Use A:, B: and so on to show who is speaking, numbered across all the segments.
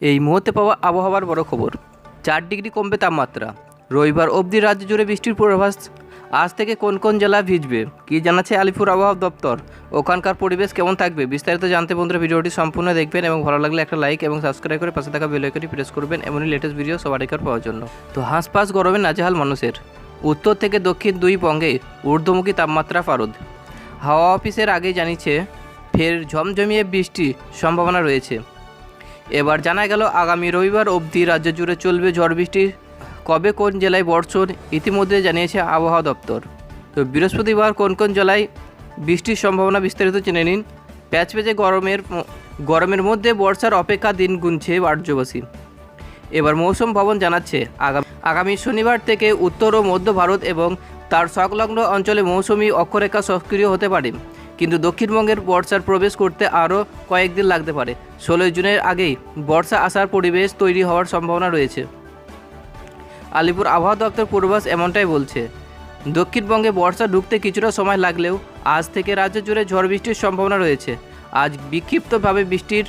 A: এই মুহূর্তে পাওয়া আবহাওয়ার বড় খবর। চার ডিগ্রি কমবে তাপমাত্রা। রবিবার অবধি রাজ্য জুড়ে বৃষ্টির পূর্বাভাস। আজ থেকে কোন কোন জেলা ভিজবে? কি জানাচ্ছে আলিপুর আবহাওয়া দপ্তর? ওখানকার পরিবেশ কেমন থাকবে? বিস্তারিত জানতে বন্ধুরা ভিডিওটি সম্পূর্ণ দেখবেন এবং ভালো লাগলে একটা লাইক এবং সাবস্ক্রাইব করে পাশে থাকা বেল আইকনটি প্রেস করবেন। এমনই লেটেস্ট ভিডিও সবার রেখার পাওয়ার জন্য। তো হাঁসপাস গরমে নাজেহাল মানুষের। উত্তর থেকে দক্ষিণ দুই বঙ্গে ঊর্ধ্বমুখী তাপমাত্রা পারদ। হাওয়া অফিসের আগে জানিয়েছে, ফের ঝমঝমিয়ে বৃষ্টির সম্ভাবনা রয়েছে। এবার জানা গেল, আগামী রবিবার অবধি রাজ্য জুড়ে চলবে ঝড় বৃষ্টি। কবে কোন জেলায় বর্ষণ, ইতিমধ্যে জানিয়েছে আবহাওয়া দপ্তর। তো বৃহস্পতিবার কোন কোন জেলায় বৃষ্টির সম্ভাবনা বিস্তারিত জেনে নিন। প্যাচ প্যাচে গরমের গরমের মধ্যে বর্ষার অপেক্ষা দিন গুনছে রাজ্যবাসী। এবার মৌসুম ভবন জানাচ্ছে, আগামী আগামী শনিবার থেকে উত্তর ও মধ্য ভারত এবং তার সংলগ্ন অঞ্চলে মৌসুমি অক্ষরেখা সক্রিয় হতে পারে। কিন্তু দক্ষিণবঙ্গের বর্ষার প্রবেশ করতে আরও কয়েকদিন লাগতে পারে। ষোলোই জুনের আগেই বর্ষা আসার পরিবেশ তৈরি হওয়ার সম্ভাবনা রয়েছে। আলিপুর আবহাওয়া দপ্তর পূর্বাস এমনটাই বলছে। দক্ষিণবঙ্গে বর্ষা ঢুকতে কিছুটা সময় লাগলেও আজ থেকে রাজ্য জুড়ে ঝড় বৃষ্টির সম্ভাবনা রয়েছে। আজ বিক্ষিপ্তভাবে বৃষ্টির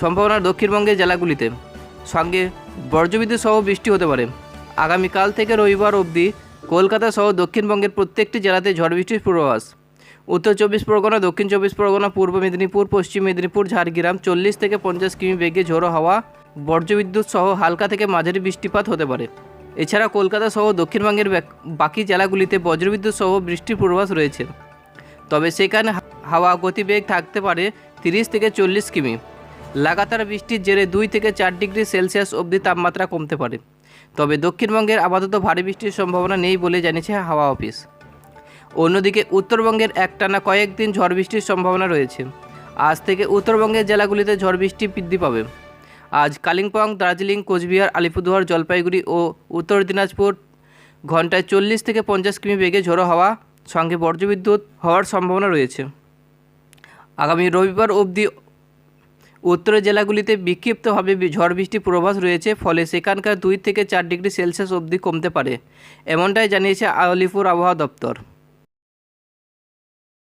A: সম্ভাবনা দক্ষিণবঙ্গের জেলাগুলিতে। সঙ্গে বজ্রবিদ্যুৎ সহ বৃষ্টি হতে পারে। আগামীকাল থেকে রবিবার অবধি কলকাতা সহ দক্ষিণবঙ্গের প্রত্যেকটি জেলাতে ঝড় বৃষ্টির পূর্বাভাস। উত্তর চব্বিশ পরগনা, দক্ষিণ চব্বিশ পরগনা, পূর্ব মেদিনীপুর, পশ্চিম মেদিনীপুর, ঝাড়গ্রাম, চল্লিশ থেকে পঞ্চাশ কিমি বেগে ঝোড়ো হাওয়া বজ্রবিদ্যুৎ সহ হালকা থেকে মাঝারি বৃষ্টিপাত হতে পারে। এছাড়া কলকাতা সহ দক্ষিণবঙ্গের বাক- জেলাগুলিতে বজ্রবিদ্যুৎ সহ বৃষ্টির পূর্বাভাস রয়েছে। তবে সেখানে হাওয়া গতিবেগ থাকতে পারে তিরিশ থেকে চল্লিশ কিমি। লাগাতার বৃষ্টির জেরে দুই থেকে চার ডিগ্রি সেলসিয়াস অবধি তাপমাত্রা কমতে পারে। তবে দক্ষিণবঙ্গের আপাতত ভারী বৃষ্টির সম্ভাবনা নেই বলে জানিয়েছে হাওয়া অফিস। অন্যদিকে উত্তরবঙ্গের একটানা কয়েকদিন ঝড় বৃষ্টির সম্ভাবনা রয়েছে। আজ থেকে উত্তরবঙ্গের জেলাগুলিতে ঝড় বৃষ্টি বৃদ্ধি পাবে। আজ কালিম্পং, দার্জিলিং, কোচবিহার, আলিপুরদুয়ার, জলপাইগুড়ি ও উত্তর দিনাজপুর ঘন্টায় চল্লিশ থেকে পঞ্চাশ কিমি বেগে ঝোড়ো হাওয়া, সঙ্গে বর্জ্যবিদ্যুৎ হওয়ার সম্ভাবনা রয়েছে। আগামী রবিবার অবধি উত্তরের জেলাগুলিতে বিক্ষিপ্তভাবে ঝড় বৃষ্টির পূর্বাভাস রয়েছে, ফলে সেখানকার দুই থেকে চার ডিগ্রি সেলসিয়াস অবধি কমতে পারে। এমনটাই জানিয়েছে আলিপুর আবহাওয়া দপ্তর।